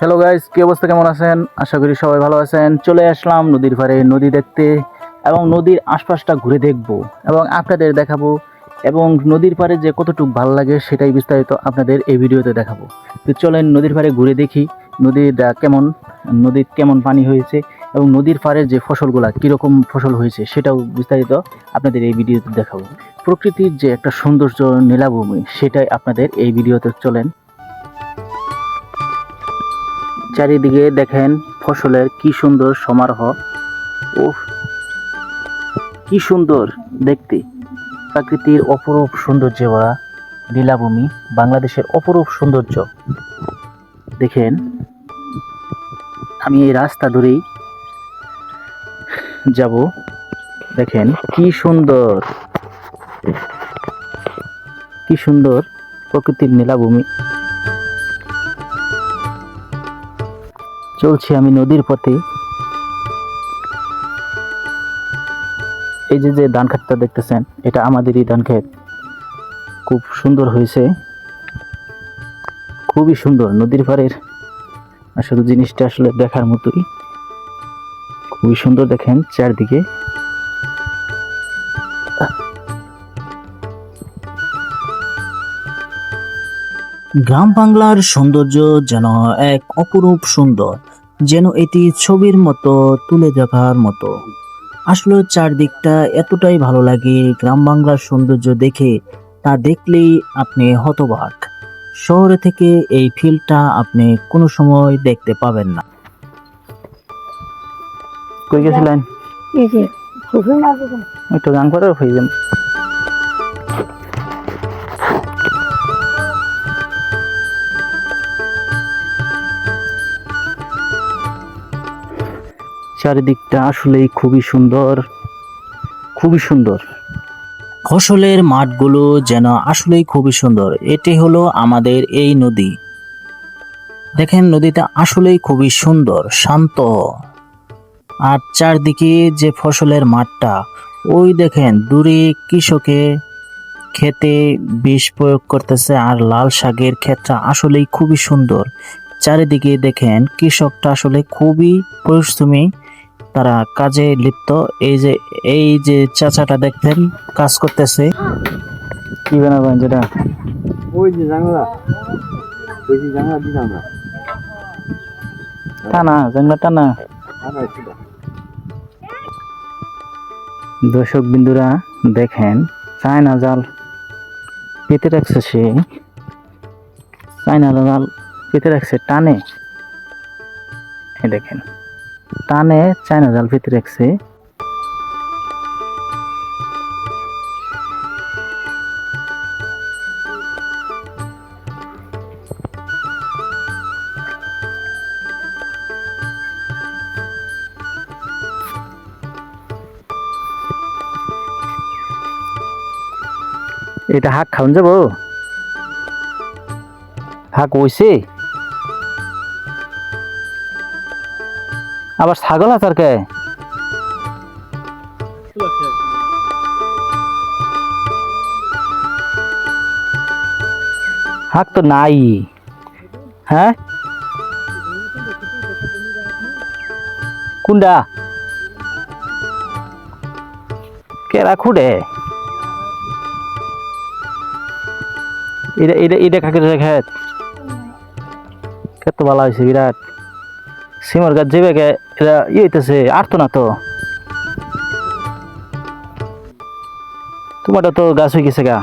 Hello guys কি অবস্থা, কেমন আছেন? আশা করি সবাই ভালো আছেন। চলে আসলাম নদীর পাড়ে নদী দেখতে এবং নদীর আশপাশটা ঘুরে দেখব এবং আপনাদের দেখাবো এবং নদীর পাড়ে যে কতটুকু ভালো লাগে সেটাই বিস্তারিত আপনাদের এই ভিডিওতে দেখাবো। তো চলেন নদীর পাড়ে ঘুরে দেখি নদীর কেমন নদীর কেমন পানি হয়েছে এবং নদীর পাড়ে যে ফসলগুলা, কীরকম ফসল হয়েছে সেটাও বিস্তারিত আপনাদের এই ভিডিওতে দেখাবো। প্রকৃতির যে একটা সৌন্দর্য, নীলাভূমি, সেটাই আপনাদের এই ভিডিওতে চলেন চারিদিকে দেখেন ফসলের কি সুন্দর সমারোহ। ও কি সুন্দর দেখতে। প্রাকৃতির অপরূপ সৌন্দর্যে ভরা লীলাভূমি, বাংলাদেশের অপরূপ সৌন্দর্য। দেখেন, আমি এই রাস্তা ধরেই যাব। দেখেন, কি সুন্দর। কি সুন্দর প্রকৃতির নীলাভূমি চলছি আমি নদীর পথে। এই যে যে ধান দেখতেছেন, এটা আমাদেরই ধান খুব সুন্দর হয়েছে। খুবই সুন্দর নদীর পাড়ের আসলে জিনিসটা আসলে দেখার মতোই। খুবই সুন্দর দেখেন চারদিকে। গ্রাম বাংলার সৌন্দর্য যেন এক অপরূপ সুন্দর যেন এটি ছবির মতো তুলে দেখার মতো। আসলে চারদিকটা এতটাই ভালো লাগে গ্রাম বাংলার সৌন্দর্য দেখে তা দেখলেই আপনি হতবাক। শহরে থেকে এই ফিল্ডটা আপনি কোনো সময় দেখতে পাবেন না। কই গেছিলেন? এই যে খুবই লাগবে একটু গান করে হয়ে যান চারিদিকটা আসলেই খুবই সুন্দর। খুবই সুন্দর। ফসলের মাঠগুলো যেন আসলেই খুবই সুন্দর। এটি হলো আমাদের এই নদী। দেখেন, নদীটা আসলেই খুবই সুন্দর, শান্ত। আর চারদিকে যে ফসলের মাঠটা, ওই দেখেন, দূরে কৃষকে খেতে বিষ প্রয়োগ করতেছে আর লাল শাকের ক্ষেতটা আসলেই খুবই সুন্দর। চারিদিকে দেখেন, কৃষকটা আসলে খুবই পরিশ্রমী। তারা কাজে লিপ্ত। এই যে এই যে চাচাটা দেখতেন কাজ করতেছে। কি বানাবেন যেটা? ওই যে জানলা। ওই যে জানলা দি জানলা? টানা জানলা টানা। দর্শক বিন্দুরা দেখেন চায়না জাল পেতে রাখছে সে। চায়না জাল পেতে রাখছে টানে। দেখেন। টানে চায়না জাল পেতে রাখছে। এটা হাক খাওন যাব? হাক ওইছে আবার ছাগল আছে আর কে? হাক তো নাই। হ্যাঁ? কুন্ডা? কেরা খুঁড়ে? এটা এটা এটা কাকে খেত খেত তো ভালো হয়েছে বিরাট। সিমর গাছ যাবে গে, এরা ইয়ে হইতেছে আটতো না তো। তোমারটা তো গাছ হয়ে গেছে গা।